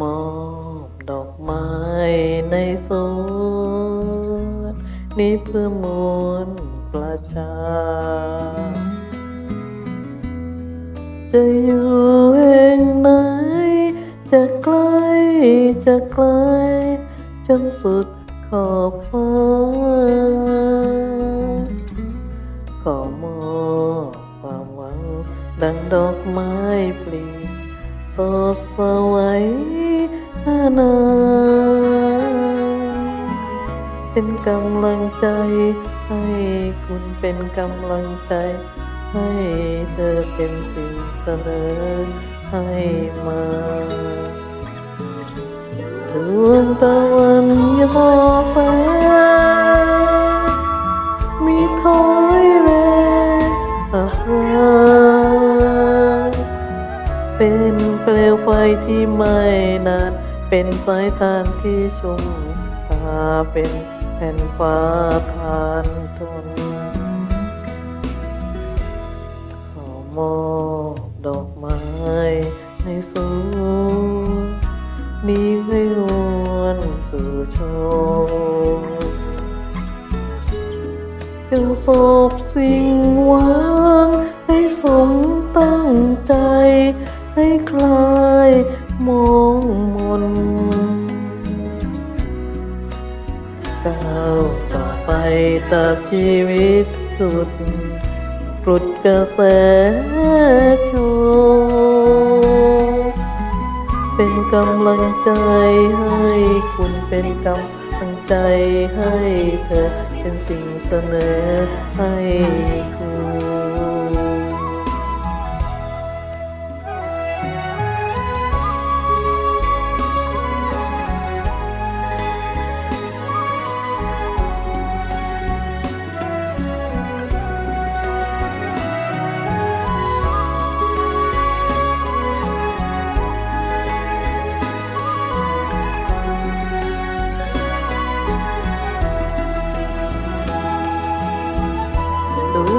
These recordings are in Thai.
มอบดอกไม้ในสวนนี้เพื่อมวลประชา จะอยู่แห่งไหน จะใกล้จะไกลจนสุดขอบฟ้า ขอมอบความหวังดังดอกไม้ปลี สดสวยอานเป็นกำลังใจให้คุณเป็นกำลังใจ ให้เธอเป็นสิ่งเสนอให้มาดวงตะวันยอฟ้ เปลวไฟที่ไม่นาน เป็นสายทานที่ชุ่มตาเป็นแผ่นฟ้าทานทนขอมอบดอกไม้ให้สูนี้ให้หวนสู่ชมจึงสบสิ่งหวังให้สมตั้งใจ ให้คลายมองมนก้าวต่อไปตาบชีวิตสุดปลุดกระแสโชเป็นกำลังใจให้คุณเป็นกำลังใจให้เธอเป็นสิ่งเสนอให้คุณ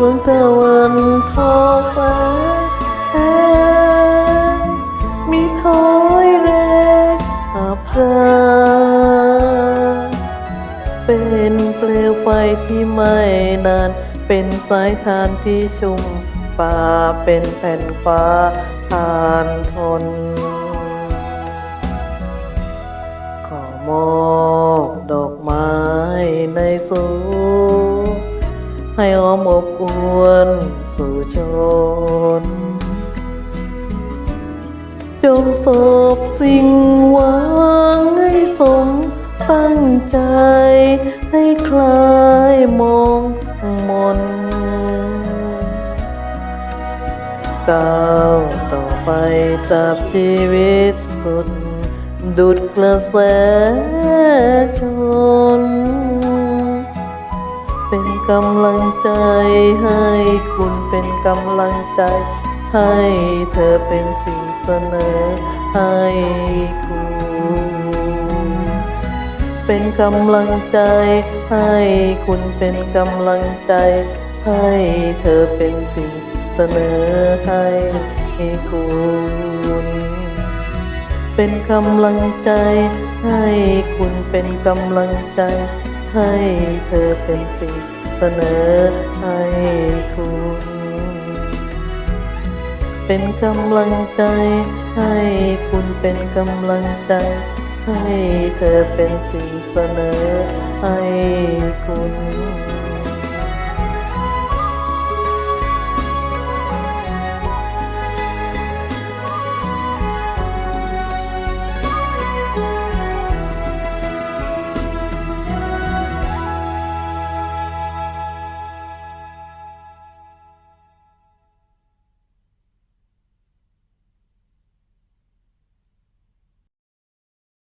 วงตะวันทอฟ้าแงมีถอยแรงอับราเป็นเปลวไฟที่ไม่นาน เป็นสายทานที่ชุ่มป่าเป็นแผ่นฟ้าทานทน อ้วนสู่ชน จงสบสิ่งหวังให้สมตั้งใจ ให้คลายมองมนก้าวต่อไปจากชีวิตสุดดุดกระแสชน เป็นกำลังใจให้คุณเป็นกำลังใจ ให้เธอเป็นสิ่งเสนอให้คุณเป็นกำลังใจ ให้คุณเป็นกำลังใจ ให้เธอเป็นสิ่งเสนอให้คุณเป็นกำลังใจ ให้คุณเป็นกำลังใจ ให้เธอเป็นสิ่งเสนอให้คุณ เป็นกำลังใจ ให้คุณเป็นกำลังใจ ให้เธอเป็นสิ่งเสนอให้คุณ